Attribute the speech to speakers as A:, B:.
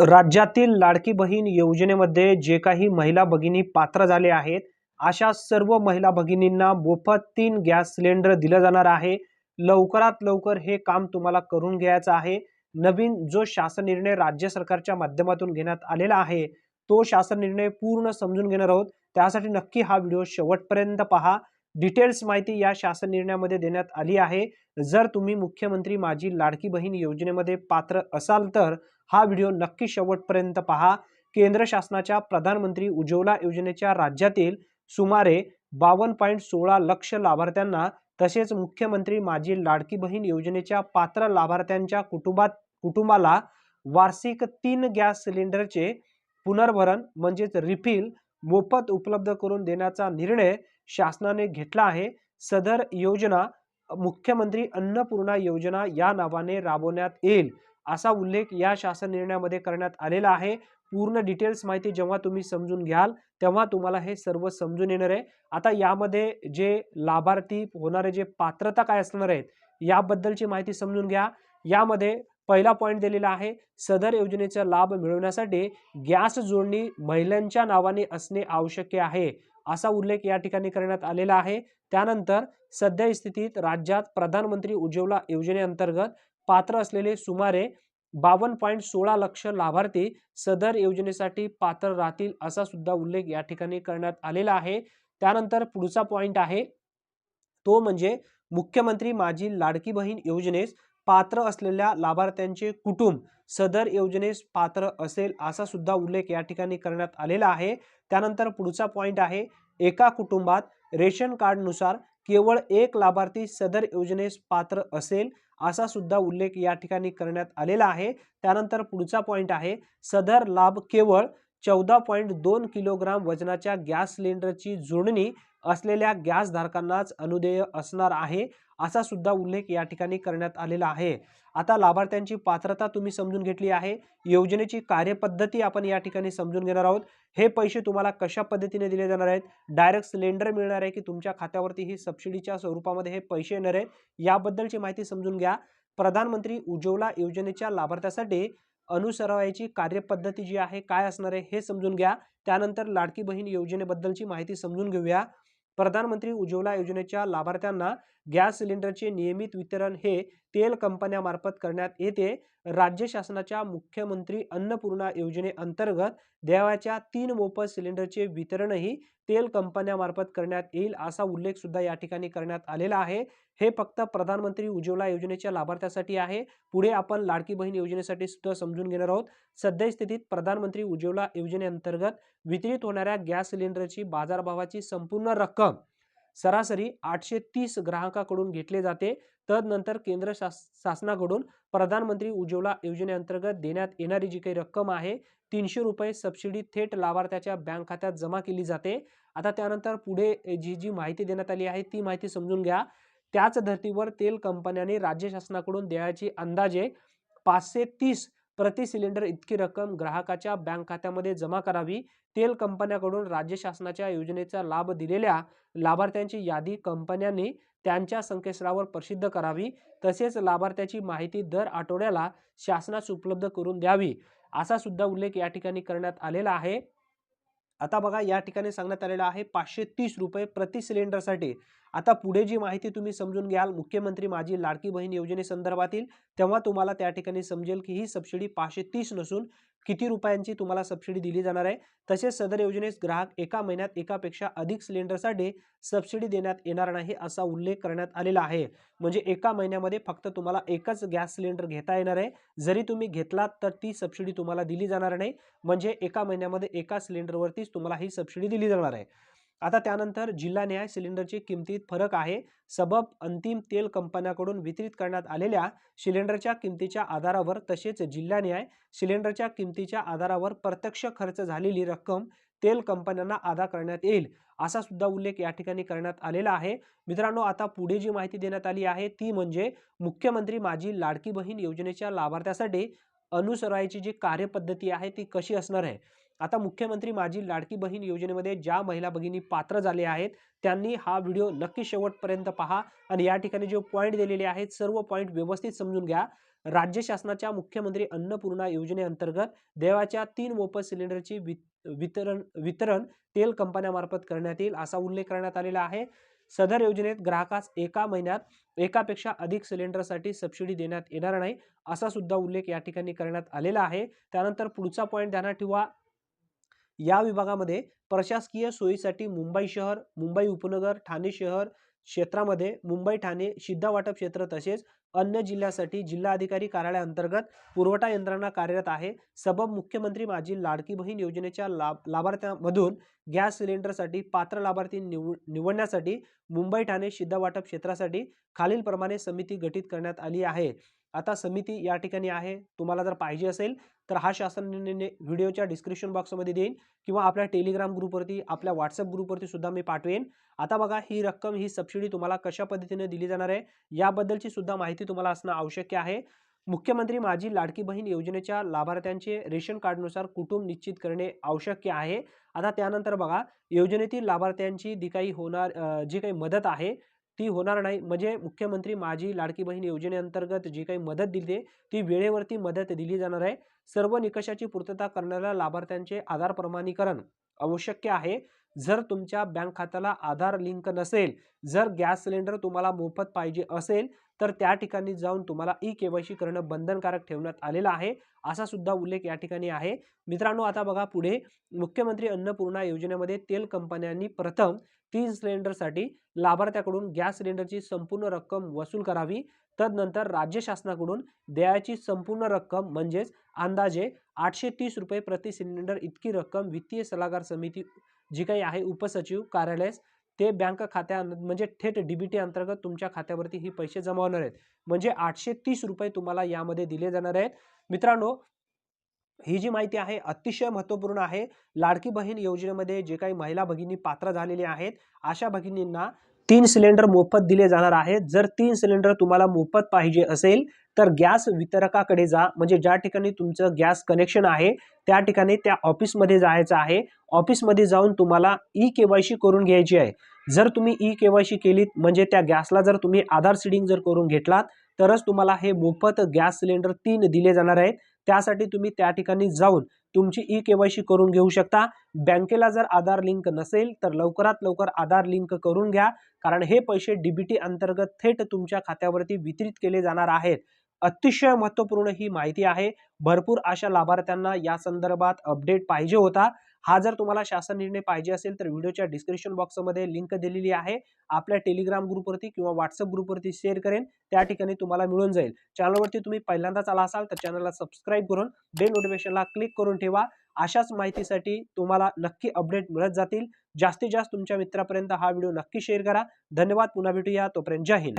A: राज्यातील लाडकी बहीण योजनेमध्ये जे काही महिला भगिनी पात्र झाले आहेत अशा सर्व महिला भगिनींना मोफत तीन गॅस सिलेंडर दिलं जाणार आहे. लवकरात लवकर हे काम तुम्हाला करून घ्यायचं आहे. नवीन जो शासन निर्णय राज्य सरकारच्या माध्यमातून घेण्यात आलेला आहे तो शासन निर्णय पूर्ण समजून घेणार आहोत. त्यासाठी नक्की हा व्हिडिओ शेवटपर्यंत पहा. डिटेल्स माहिती या शासन निर्णयामध्ये देण्यात आली आहे. जर तुम्ही मुख्यमंत्री माझी लाडकी बहीण योजनेमध्ये पात्र असाल तर हा व्हिडिओ नक्की शेवटपर्यंत पहा. केंद्र शासनाच्या प्रधानमंत्री उज्ज्वला योजनेच्या राज्यातील सुमारे बावन्न पॉईंट सोळा लक्ष लाभार्थ्यांना तसेच मुख्यमंत्री माझी लाडकी बहीण योजनेच्या पात्र लाभार्थ्यांच्या कुटुंबात कुटुंबाला वार्षिक तीन गॅस सिलेंडरचे पुनर्भरण म्हणजेच रिफिल मोफत उपलब्ध करून देण्याचा निर्णय शासनाने घेतला आहे. सदर योजना मुख्यमंत्री अन्नपूर्णा योजना या नावाने राबवण्यात येईल. असा उल्लेख या शासन निर्णयामध्ये करण्यात आलेला आहे. पूर्ण डिटेल्स माहिती जेव्हा तुम्ही समजून घ्याल तेव्हा तुम्हाला हे सर्व समजून येणार आहे. आता यामध्ये जे लाभार्थी होणारे जे पात्रता काय असणार आहेत याबद्दलची माहिती समजून घ्या. यामध्ये पहिला पॉईंट दिलेला आहे सदर योजनेचा लाभ मिळवण्यासाठी गॅस जोडणी महिलांच्या नावाने असणे आवश्यक आहे असा उल्लेख या ठिकाणी करण्यात आलेला आहे. त्यानंतर सध्या स्थितीत राज्यात प्रधानमंत्री उज्ज्वला योजनेअंतर्गत पात्र असलेले सुमारे बावन्न पॉईंट सोळा लक्ष लाभार्थी सदर योजनेसाठी पात्र राहतील असा सुद्धा उल्लेख या ठिकाणी करण्यात आलेला आहे. त्यानंतर पुढचा पॉईंट आहे. तो म्हणजे मुख्यमंत्री माझी लाडकी बहीण योजनेस पात्र असलेल्या लाभार्थ्यांचे कुटुंब सदर योजनेस पात्र असेल असा सुद्धा उल्लेख या ठिकाणी करण्यात आलेला आहे. त्यानंतर पुढचा पॉईंट आहे. एका कुटुंबात रेशन कार्डनुसार केवळ एक लाभार्थी सदर योजनेस पात्र असेल असा सुद्धा उल्लेख या ठिकाणी करण्यात आलेला आहे. त्यानंतर पुढचा पॉईंट आहे. सदर लाभ केवळ चौदा पॉईंट दोन किलोग्राम वजनाच्या गॅस सिलेंडरची जोडणी असलेल्या गॅसधारकांनाच अनुदेय असणार आहे असा सुद्धा उल्लेख या ठिकाणी करण्यात आलेला आहे. आता लाभार्थ्यांची पात्रता तुम्ही समजून घेतली आहे. योजनेची कार्यपद्धती आपण या ठिकाणी समजून घेणार आहोत. हे पैसे तुम्हाला कशा पद्धतीने दिले जाणार आहेत? डायरेक्ट सिलेंडर मिळणार आहे की तुमच्या खात्यावरती ही सबसिडीच्या स्वरूपामध्ये हे पैसे येणार आहेत? याबद्दलची माहिती समजून घ्या. प्रधानमंत्री उज्ज्वला योजनेच्या लाभार्थ्यासाठी अनुसरावायची कार्यपद्धती जी आहे काय असणार आहे हे समजून घ्या. त्यानंतर लाडकी बहीण योजनेबद्दलची माहिती समजून घेऊया. प्रधानमंत्री उज्ज्वला योजनेच्या लाभार्थ्यांना गॅस सिलेंडरचे नियमित वितरण हे तेल कंपन्यामार्फत करण्यात येते. राज्य शासनाच्या मुख्यमंत्री अन्नपूर्णा योजनेअंतर्गत देवाच्या तीन मोफत सिलेंडरचे वितरणही तेल कंपन्यामार्फत करण्यात येईल असा उल्लेख सुद्धा या ठिकाणी करण्यात आलेला आहे. हे फक्त प्रधानमंत्री उज्ज्वला योजनेच्या लाभार्थ्यासाठी आहे. पुढे आपण लाडकी बहीण योजनेसाठी सुद्धा समजून घेणार आहोत. सध्या स्थितीत प्रधानमंत्री उज्ज्वला योजनेअंतर्गत वितरित होणाऱ्या गॅस सिलेंडरची बाजारभावाची संपूर्ण रक्कम सरासरी आठशे तीस ग्राहकाकडून घेतले जाते. तदनंतर केंद्र शास शासनाकडून प्रधानमंत्री उज्ज्वला योजनेअंतर्गत देण्यात येणारी जी काही रक्कम आहे तीनशे रुपये सबसिडी थेट लाभार्थ्याच्या बँक खात्यात जमा केली जाते. आता त्यानंतर पुढे जी जी माहिती देण्यात आली आहे ती माहिती समजून घ्या. त्याच धर्तीवर तेल कंपन्यांनी राज्य शासनाकडून द्यायची अंदाजे पाचशे तीस प्रति सिलेंडर इतकी रक्कम ग्राहकाच्या बँक खात्यामध्ये जमा करावी. तेल कंपन्याकडून राज्य शासनाच्या योजनेचा लाभ दिलेल्या लाभार्थ्यांची यादी कंपन्यांनी त्यांच्या संकेतस्थळावर प्रसिद्ध करावी. तसेच लाभार्थ्याची माहिती दर आठवड्याला शासनास उपलब्ध करून द्यावी. असा सुद्धा उल्लेख या ठिकाणी करण्यात आलेला आहे. आता बघा या ठिकाणी सांगण्यात आलेलं आहे पाचशे तीस रुपये प्रति सिलेंडरसाठी. आता पुढे जी माहिती तुम्ही समजून घ्याल मुख्यमंत्री माझी लाडकी बहीण योजनेसंदर्भातील तेव्हा तुम्हाला त्या ठिकाणी समजेल की ही सबसिडी पाचशे तीस नसून किती रुपयांची तुम्हाला सबसिडी दिली जाणार आहे? तसेच सदर योजनेस ग्राहक एका महिन्यात एकापेक्षा अधिक सिलेंडरसाठी सबसिडी देण्यात येणार नाही असा उल्लेख करण्यात आलेला आहे. म्हणजे एका महिन्यामध्ये फक्त तुम्हाला एकच गॅस सिलेंडर घेता येणार आहे. जरी तुम्ही घेतलात तर ती सबसिडी तुम्हाला दिली जाणार नाही. म्हणजे एका महिन्यामध्ये एका सिलेंडरवरतीच तुम्हाला ही सबसिडी दिली जाणार आहे. आता त्यानंतर जिल्हा न्याय सिलेंडरची किमतीत फरक आहे. सबब अंतिम तेल कंपन्याकडून वितरित करण्यात आलेल्या सिलेंडरच्या किमतीच्या आधारावर तसेच जिल्हा न्याय सिलेंडरच्या किमतीच्या आधारावर प्रत्यक्ष खर्च झालेली रक्कम तेल कंपन्यांना अदा करण्यात येईल असा सुद्धा उल्लेख या ठिकाणी करण्यात आलेला आहे. मित्रांनो आता पुढे जी माहिती देण्यात आली आहे ती म्हणजे मुख्यमंत्री माझी लाडकी बहीण योजनेच्या लाभार्थ्यासाठी अनुसरायची जी कार्यपद्धती आहे ती कशी असणार आहे? आता मुख्यमंत्री माझी लाडकी बहीण योजनेमध्ये ज्या महिला भगिनी पात्र झाले आहेत त्यांनी हा व्हिडिओ नक्की शेवटपर्यंत पहा आणि या ठिकाणी जे पॉईंट दिलेले आहेत सर्व पॉईंट व्यवस्थित समजून घ्या. राज्य शासनाच्या मुख्यमंत्री अन्नपूर्णा योजनेअंतर्गत देवाच्या तीन मोफत सिलेंडरची वि वितरण वितरण तेल कंपन्यामार्फत करण्यात येईल असा उल्लेख करण्यात आलेला आहे. सदर योजनेत ग्राहकास एका महिन्यात एकापेक्षा अधिक सिलेंडरसाठी सबसिडी देण्यात येणार नाही असा सुद्धा उल्लेख या ठिकाणी करण्यात आलेला आहे. त्यानंतर पुढचा पॉईंट ध्यानात ठेवा. या विभागामध्ये प्रशासकीय सोयीसाठी मुंबई शहर मुंबई उपनगर ठाणे शहर क्षेत्रामध्ये मुंबई ठाणे शिद्धा वाटप क्षेत्र तसेच अन्य जिल्ह्यासाठी जिल्हाधिकारी कार्यालयाअंतर्गत पुरवठा यंत्रणा कार्यरत आहे. सबब मुख्यमंत्री माझी लाडकी बहीण योजनेच्या लाभ लाभार्थ्यांमधून गॅस सिलेंडरसाठी पात्र लाभार्थी निव निवडण्यासाठी मुंबई ठाणे शिद्धा वाटप क्षेत्रासाठी खालीलप्रमाणे समिती गठीत करण्यात आली आहे. आता समिती या ठिकाणी आहे. तुम्हाला जर पाहिजे असेल तर हा शासन निर्णय व्हिडिओच्या डिस्क्रिप्शन बॉक्समध्ये देईन किंवा आपल्या टेलिग्राम ग्रुपवरती आपल्या व्हॉट्सअप ग्रुपवरती सुद्धा मी पाठवेन. आता बघा ही रक्कम ही सबसिडी तुम्हाला कशा पद्धतीने दिली जाणार आहे याबद्दलची सुद्धा माहिती तुम्हाला असणं आवश्यक आहे. मुख्यमंत्री माझी लाडकी बहीण योजनेच्या लाभार्थ्यांचे रेशन कार्डनुसार कुटुंब निश्चित करणे आवश्यक आहे. आता त्यानंतर बघा योजनेतील लाभार्थ्यांची जी काही होणार जी काही मदत आहे ती होणार नाही. म्हणजे मुख्यमंत्री माझी लाडकी बहीण योजनेअंतर्गत जी काही मदत दिली आहे, ती वेळेवरती मदत दिली जाणार आहे. सर्व निकषाची पूर्तता करणाऱ्या लाभार्थ्यांचे आधार प्रमाणीकरण आवश्यक आहे. जर तुमच्या बँक खात्याला आधार लिंक नसेल जर गॅस सिलेंडर तुम्हाला मोफत पाहिजे असेल तर त्या ठिकाणी जाऊन तुम्हाला ई केवायसी करणं बंधनकारक ठेवण्यात आलेलं आहे. असा सुद्धा उल्लेख या ठिकाणी आहे. मित्रांनो आता बघा पुढे मुख्यमंत्री अन्नपूर्णा योजनेमध्ये तेल कंपन्यांनी प्रथम तीन सिलेंडरसाठी लाभार्थ्याकडून गॅस सिलेंडरची संपूर्ण रक्कम वसूल करावी. तदनंतर राज्य शासनाकडून द्यायची संपूर्ण रक्कम म्हणजेच अंदाजे आठशे तीस रुपये प्रति सिलेंडर इतकी रक्कम वित्तीय सल्लागार समिती जी काही आहे उपसचिव कार्यालयास ते बँक खात्या म्हणजे थेट डीबीटी अंतर्गत तुमच्या खात्यावरती ही पैसे जमा होणार आहेत. म्हणजे आठशे तीस रुपये तुम्हाला यामध्ये दिले जाणार आहेत. मित्रांनो ही जी माहिती आहे अतिशय महत्त्वपूर्ण आहे. लाडकी बहीण योजनेमध्ये जे काही महिला भगिनी पात्र झालेल्या आहेत अशा भगिनींना तीन सिलेंडर मोफत दिले जाणार आहेत. जर तीन सिलेंडर तुम्हाला मोफत पाहिजे असेल तर गॅस वितरकाकडे जा. म्हणजे ज्या ठिकाणी तुमचं गॅस कनेक्शन आहे त्या ठिकाणी त्या ऑफिसमध्ये जायचं आहे. ऑफिसमध्ये जाऊन तुम्हाला ई के वाय सी करून घ्यायची आहे. जर तुम्ही ई के वाय सी केलीत म्हणजे त्या गॅसला जर तुम्ही आधार सीडिंग जर करून घेतलात तरच तुम्हाला हे मोफत गॅस सिलेंडर तीन दिले जाणार आहेत. त्यासाठी तुम्ही त्या ठिकाणी जाऊन तुमची ई के वाय सी करून घेऊ शकता. बँकेला जर आधार लिंक नसेल तर लवकरात लवकर आधार लिंक करून घ्या कारण हे पैसे डीबीटी अंतर्गत थेट तुमच्या खात्यावरती वितरित केले जाणार आहेत. अतिशय महत्त्वपूर्ण ही माहिती आहे. भरपूर अशा लाभार्थ्यांना या संदर्भात अपडेट पाहिजे होता. हा जर तुम्हाला शासन निर्णय पाहिजे असेल तर व्हिडिओच्या डिस्क्रिप्शन बॉक्समध्ये लिंक दिलेली आहे. आपल्या टेलिग्राम ग्रुपवरती किंवा व्हॉट्सअप ग्रुपवरती शेअर करेन. त्या ठिकाणी तुम्हाला मिळून जाईल. चॅनलवरती तुम्ही पहिल्यांदाच आला असाल तर चॅनलला सबस्क्राईब करून बेल नोटिफिकेशनला क्लिक करून ठेवा. अशाच माहितीसाठी तुम्हाला नक्की अपडेट मिळत जातील. जास्तीत जास्त तुमच्या मित्रापर्यंत हा व्हिडिओ नक्की शेअर करा. धन्यवाद. पुन्हा भेटूया. तोपर्यंत जय हिंद.